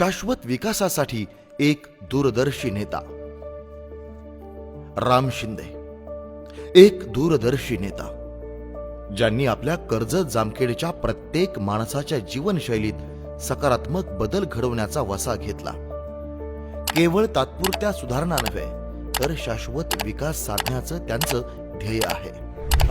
शाश्वत विकासासाठी एक दूरदर्शी नेता. राम शिंदे. एक दूरदर्शी नेता. ज्यांनी आपल्या कर्जत जामखेडच्या प्रत्येक माणसाच्या जीवनशैलीत सकारात्मक बदल घडवण्याचा वसा घेतला. केवळ तात्पुरत्या सुधारणा नव्हे तर शाश्वत विकास साधण्याचं त्यांचं ध्येय आहे.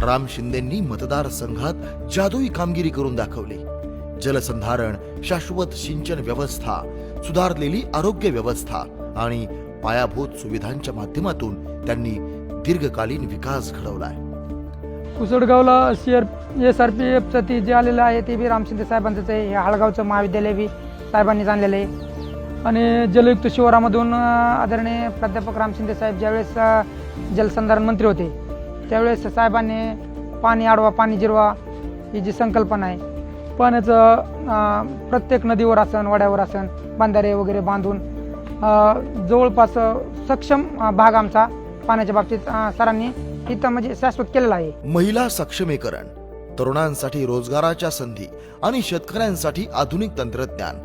राम शिंदेंनी मतदारसंघात जादुई कामगिरी करून दाखवली. जलसंधारण शाश्वत सिंचन व्यवस्था सुधारलेली आरोग्य व्यवस्था आणि पायाभूत सुविधांच्या माध्यमातून त्यांनी दीर्घकालीन विकास घडवलाय. कुसडगावला सीआर एस आर पी एफचं ती जे आलेलं आहे ते बी रामशिंदे साहेबांचंच आहे. हे हाळगावचं महाविद्यालय बी साहेबांनीच आणलेलं आहे. आणि जलयुक्त शिवारामधून आदरणीय प्राध्यापक रामशिंदे साहेब ज्यावेळेस जलसंधारण मंत्री होते त्यावेळेस साहेबांनी पाणी आडवा पाणी जिरवा ही जी संकल्पना आहे पाण्याचं प्रत्येक नदीवर असन वड्यावर असन बांधारे वगैरे बांधून जवळपास सक्षम भाग आमचा पाण्याच्या बाबतीत सरांनी इथं म्हणजे शाश्वत केलेला आहे. महिला सक्षमीकरण तरुणांसाठी रोजगाराच्या संधी आणि शेतकऱ्यांसाठी आधुनिक तंत्रज्ञान.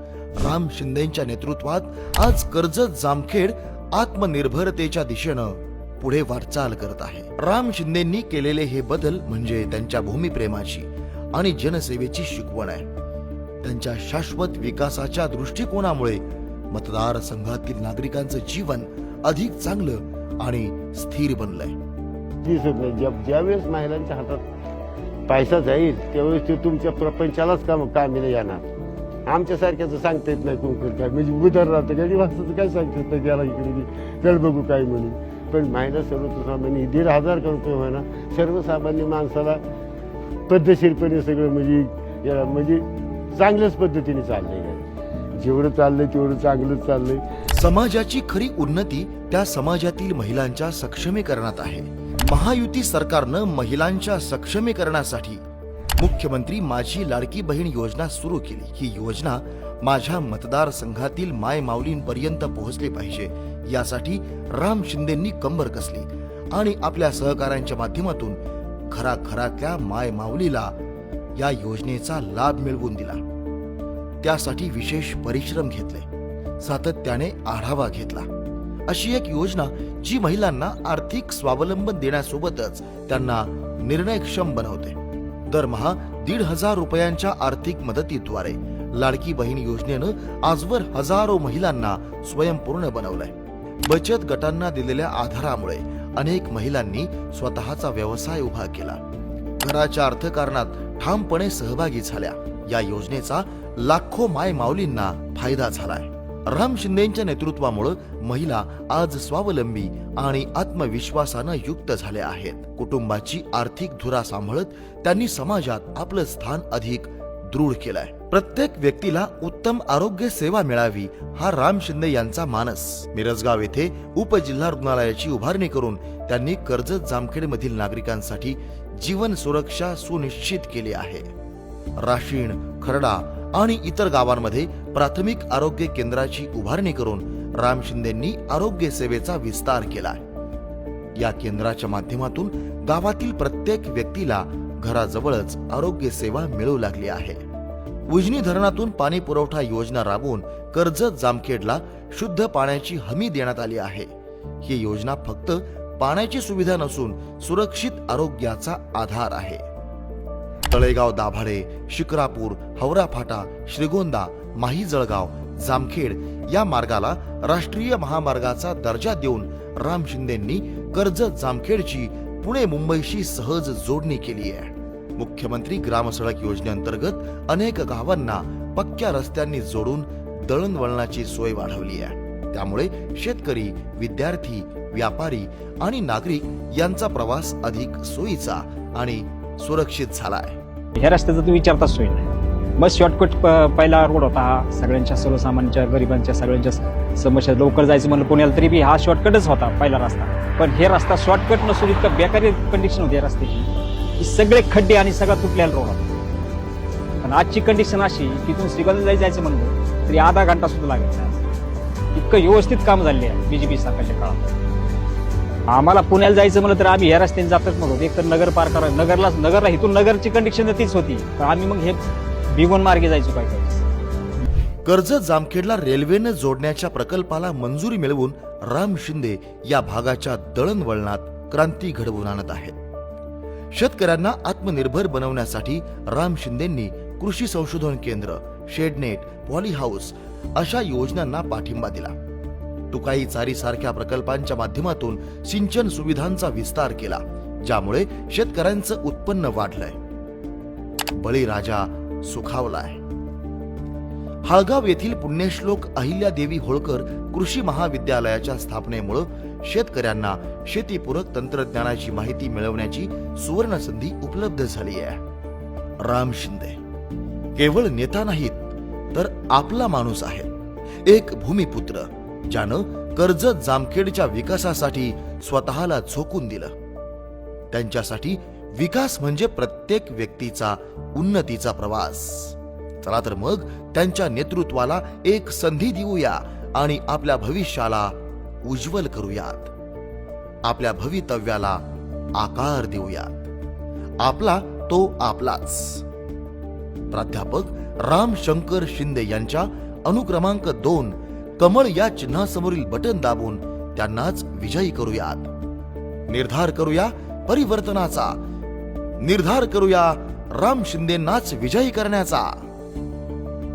राम शिंदेच्या नेतृत्वात आज कर्जत जामखेड आत्मनिर्भरतेच्या दिशेनं पुढे वाटचाल करत आहे. राम शिंदेंनी केलेले हे बदल म्हणजे त्यांच्या भूमिप्रेमाची आणि जनसेवेची शिकवण आहे. त्यांच्या शाश्वत विकासाच्या दृष्टिकोनामुळे मतदारसंघातील नागरिकांचं जीवन अधिक चांगलं आणि स्थिर बनलंय. दिसत नाही ज्या ज्यावेळेस महिलांच्या हातात पैसा जाईल त्यावेळेस ते तुमच्या प्रपंचालाच काम कामीला नाही येणार. आमच्यासारख्याचं सांगता येत नाही कोण काय म्हणजे उदार राहतं गडी वाजताचं काय सांगता येत नाही गेला इकडे बघू काय म्हणून. पण महिला सर्वसामान्य दीड हजार रुपये म्हणा सर्वसामान्य माणसाला पद्धतशीरपणे सगळं म्हणजे या- म्हणजे चांगल्याच पद्धतीने चाललंय. काय जेवढं चाललंय तेवढं चांगलंच चाललंय. समाजाची खरी उन्नती त्या समाजातील महिलांच्या सक्षमीकरणात आहे. महायुती सरकारनं महिलांच्या सक्षमीकरणासाठी मुख्यमंत्री माझी लाडकी बहीण योजना सुरू केली. ही योजना माझ्या मतदारसंघातील माय माऊलींपर्यंत पोहोचली पाहिजे. यासाठी राम शिंदेंनी कंबर कसली आणि आपल्या सहकाऱ्यांच्या माध्यमातून घराघरातल्या माय माऊलीला या योजनेचा लाभ मिळवून दिला. त्यासाठी विशेष परिश्रम घेतले. सातत्याने आढावा घेतला. अशी एक योजना जी महिलांना आर्थिक स्वावलंबन देण्यासोबतच त्यांना निर्णयक्षम बनवते. दरमहा दीड हजार रुपयांच्या आर्थिक मदतीद्वारे लाडकी बहीण योजनेनं आजवर हजारो महिलांना स्वयंपूर्ण बनवलंय. बचत गटांना दिलेल्या आधारामुळे अनेक महिलांनी स्वतःचा व्यवसाय उभा केला. घराच्या अर्थकारणात ठामपणे सहभागी झाल्या. या योजनेचा लाखो माय माऊलींना फायदा झालाय. राम शिंदेच्या नेतृत्वामुळे महिला आज स्वावलंबी आणि आत्मविश्वासानं युक्त झाल्या आहेत. कुटुंबाची आर्थिक धुरा सांभाळत त्यांनी समाजात आपलं स्थान अधिक दृढ केलंय. प्रत्येक व्यक्तीला उत्तम आरोग्य सेवा मिळावी हा राम शिंदे यांचा मानस. मिरजगाव येथे उपजिल्हा रुग्णालयाची उभारणी करून त्यांनी कर्जत जामखेडमधील नागरिकांसाठी जीवन सुरक्षा सुनिश्चित केली आहे. राशीण खरडा आणि इतर गावांमध्ये प्राथमिक आरोग्य केंद्राची उभारणी करून राम शिंदेंनी आरोग्य सेवेचा विस्तार केला या केंद्राच्या माध्यमातून गावातील प्रत्येक व्यक्तीला घराजवळच आरोग्य सेवा मिळू लागली आहे. उजनी धरणातून पाणी पुरवठा योजना राबवून कर्जत जामखेडला शुद्ध पाण्याची हमी देण्यात आली आहे. ही योजना फक्त पाण्याची सुविधा नसून सुरक्षित आरोग्याचा आधार आहे. तळेगाव दाभाडे शिक्रापूर हवरा फाटा श्रीगोंदा माही जळगाव जामखेड या मार्गाला राष्ट्रीय महामार्गाचा दर्जा देऊन राम शिंदेंनी कर्जत जामखेडची पुणे मुंबईशी सहज जोडणी केली आहे. मुख्यमंत्री ग्रामसडक योजनेअंतर्गत अनेक गावांना पक्क्या रस्त्यांनी जोडून दळणवळणाची सोय वाढवली आहे. त्यामुळे शेतकरी विद्यार्थी व्यापारी आणि नागरिक यांचा प्रवास अधिक सोयीचा आणि सुरक्षित झाला आहे. ह्या रस्त्याचा तुम्ही विचारता सोय नाही. मग शॉर्टकट पहिला रोड होता. हा सगळ्यांच्या सर्वसामान्यांच्या गरिबांच्या सगळ्यांच्या समस्या लवकर जायचं म्हणलं पुण्याला तरी बी हा शॉर्टकटच होता पहिला रस्ता. पण हे रस्ता शॉर्टकट नसून इतकं बेकारी कंडिशन होती या रस्त्याची. की सगळे खड्डे आणि सगळा तुटलेला रोड पण आजची कंडिशन अशी की तिथून श्रीगोंदा जायचं म्हणलं तरी आधा घंटा सुद्धा लागत नाही. इतकं व्यवस्थित काम झाले आहे बीजेपी सरकारच्या काळात. आम्हाला पुण्याला जायचं म्हणलं तर आम्ही ह्या रस्त्याने जातच नव्हतो एक तर नगर पार करा नगरला नगरला इथून नगरची कंडिशन तीच होती. तर आम्ही मग हे भिगवण मार्गे जायचो काय काय कर्जत जामखेडला रेल्वेनं जोडण्याच्या प्रकल्पाला मंजुरी मिळवून राम शिंदे या भागाच्या दळणवळणात क्रांती घडवून आणत आहेत. शेतकऱ्यांना आत्मनिर्भर बनवण्यासाठी राम शिंदेंनी कृषी संशोधन केंद्र शेडनेट पॉली हाऊस अशा योजनांना पाठिंबा दिला. तुकाई चारी सारख्या प्रकल्पांच्या माध्यमातून सिंचन सुविधांचा विस्तार केला ज्यामुळे शेतकऱ्यांचं उत्पन्न वाढलंय. बळीराजा सुखावलाय. हाळगाव येथील पुण्यश्लोक अहिल्यादेवी होळकर कृषी महाविद्यालयाच्या स्थापनेमुळं शेतकऱ्यांना शेतीपूरक तंत्रज्ञानाची माहिती मिळवण्याची सुवर्ण संधी उपलब्ध झाली आहे. राम शिंदे. केवळ नेता नाहीत तर आपला माणूस आहे. एक भूमिपुत्र ज्यानं कर्जत जामखेडच्या विकासासाठी स्वतःला झोकून दिलं. त्यांच्यासाठी विकास म्हणजे प्रत्येक व्यक्तीचा उन्नतीचा प्रवास. चला तर मग त्यांच्या नेतृत्वाला एक संधी देऊया आणि आपल्या भविष्याला उज्ज्वल करूयात. आपल्या भवितव्याला आकार देऊयात. आपला तो आपलाच. प्राध्यापक राम शंकर शिंदे यांच्या अनुक्रमांक दोन कमळ या चिन्हासमोरील बटन दाबून त्यांनाच विजयी करूयात. निर्धार करूया परिवर्तनाचा. निर्धार करूया राम शिंदेनाच विजयी करण्याचा.